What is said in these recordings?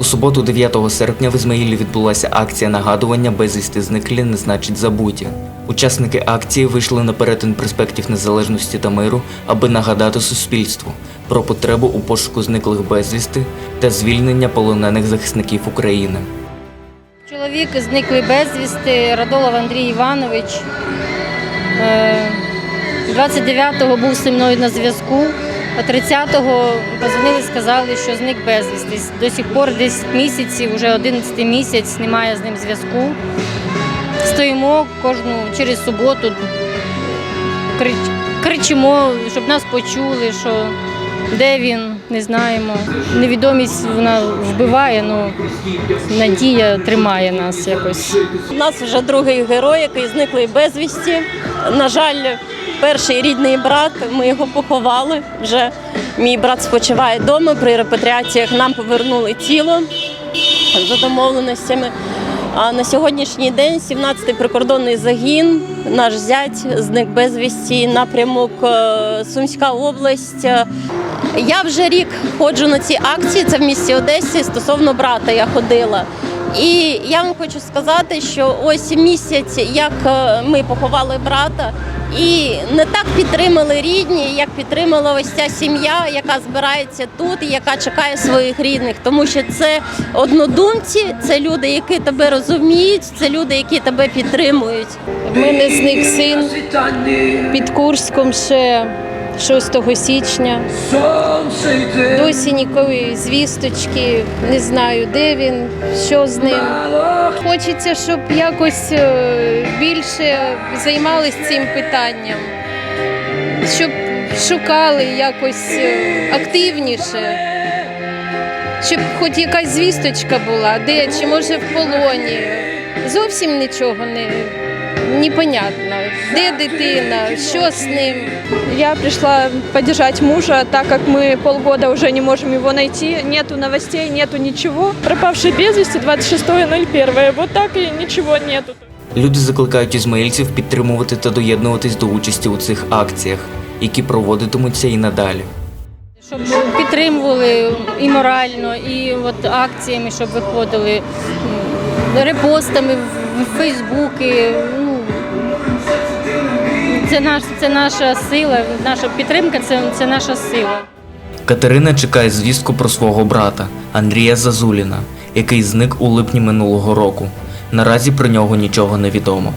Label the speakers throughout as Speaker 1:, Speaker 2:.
Speaker 1: У суботу, 9 серпня, в Ізмаїлі відбулася акція нагадування безвісти зниклі не значить забуті. Учасники акції вийшли на перетин проспектів Незалежності та миру, аби нагадати суспільству про потребу у пошуку зниклих безвісти та звільнення полонених захисників України.
Speaker 2: Чоловік зниклий безвісти, Радолов Андрій Іванович. Е, 29-го був зі мною на зв'язку, 30-го позвонили, сказали, що зник безвісти. До сих пор 10 місяців, вже 11 місяць немає з ним зв'язку. Стоїмо кожну через суботу, крич- кричимо, щоб нас почули, що де він, не знаємо. Невідомість вона вбиває, але надія тримає нас якось.
Speaker 3: У нас вже другий герой, який зниклий безвісті. На жаль, перший рідний брат. Ми його поховали. Вже мій брат спочиває вдома. При репатріаціях нам повернули тіло за домовленостями. А на сьогоднішній день 17-й прикордонний загін, наш зять, зник безвісті, напрямок е, Сумська область. Я вже рік ходжу на ці акції. Це в місті Одесі. Стосовно брата я ходила. І я вам хочу сказати, що ось місяць, як е, ми поховали брата, і не так підтримали рідні, як підтримала ось ця сім'я, яка збирається тут і яка чекає своїх рідних. Тому що це однодумці, це люди, які тебе розуміють, це люди, які тебе підтримують.
Speaker 4: В мене зник син під Курськом ще 6 січня. Досі нікої звісточки, не знаю, де він, що з ним. Хочеться, щоб якось е, більше займались цим питанням, щоб шукали якось е, активніше, щоб хоч якась звісточка була, де чи може в полоні. Зовсім нічого не непонятно. Де дитина, що з ним.
Speaker 5: Я пришла поддержать мужа, так как мы полгода уже не можем его найти. Нету новостей, нету ничего. Пропавший без вести 26.01. Вот так и ничего нету.
Speaker 1: Люди закликають ізмаїльців підтримувати та доєднуватись до участі у цих акціях, які проводитимуться і надалі.
Speaker 2: Щоб підтримували і морально, і от акціями, щоб виходили репостами в- в Фейсбуки. Це, наш, це наша сила, наша підтримка це, це наша сила.
Speaker 1: Катерина чекає звістку про свого брата Андрія Зазуліна, який зник у липні минулого року. Наразі про нього нічого не відомо.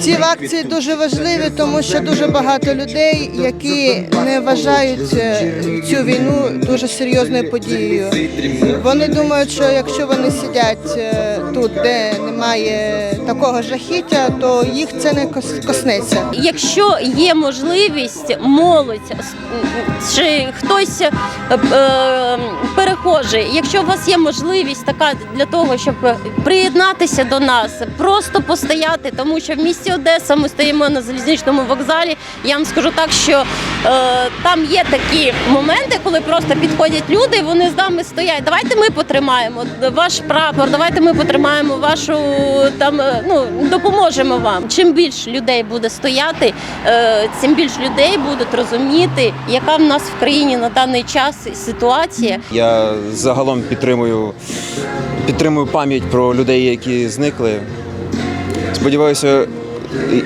Speaker 6: Ці акції дуже важливі, тому що дуже багато людей, які не вважають е, цю війну дуже серйозною подією. Вони думають, що якщо вони сидять е, тут, де немає такого жахіття, то їх це не коснеться.
Speaker 3: Якщо є можливість, молодь чи хтось е, перехожий, якщо у вас є можливість така для того, щоб приєднатися до нас, просто постояти, тому що в місті Одеса ми стоїмо на залізничному вокзалі. Я вам скажу так, що там є такі моменти, коли просто підходять люди, вони з нами стоять. Давайте ми потримаємо ваш прапор, давайте ми потримаємо вашу там, е, ну допоможемо вам. Чим більше людей буде стояти, е, цим більше людей будуть розуміти, яка в нас в країні на даний час ситуація.
Speaker 7: Я загалом підтримую, підтримую пам'ять про людей, які зникли. Сподіваюся,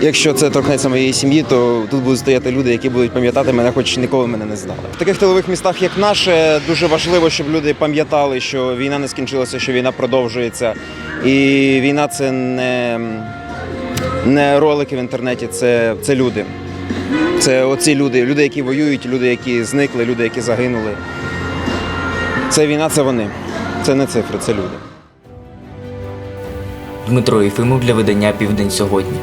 Speaker 7: якщо це торкнеться моєї сім'ї, то тут будуть стояти люди, які будуть пам'ятати мене, хоч ніколи мене не знали. В таких тилових містах, як наше, дуже важливо, щоб люди пам'ятали, що війна не скінчилася, що війна продовжується. І війна це не, не ролики в інтернеті, це, це люди. Це оці люди, люди, які воюють, люди, які зникли, люди, які загинули. Це війна, це вони. Це не цифри, це люди.
Speaker 1: Дмитро Єфимов для видання Південь сьогодні.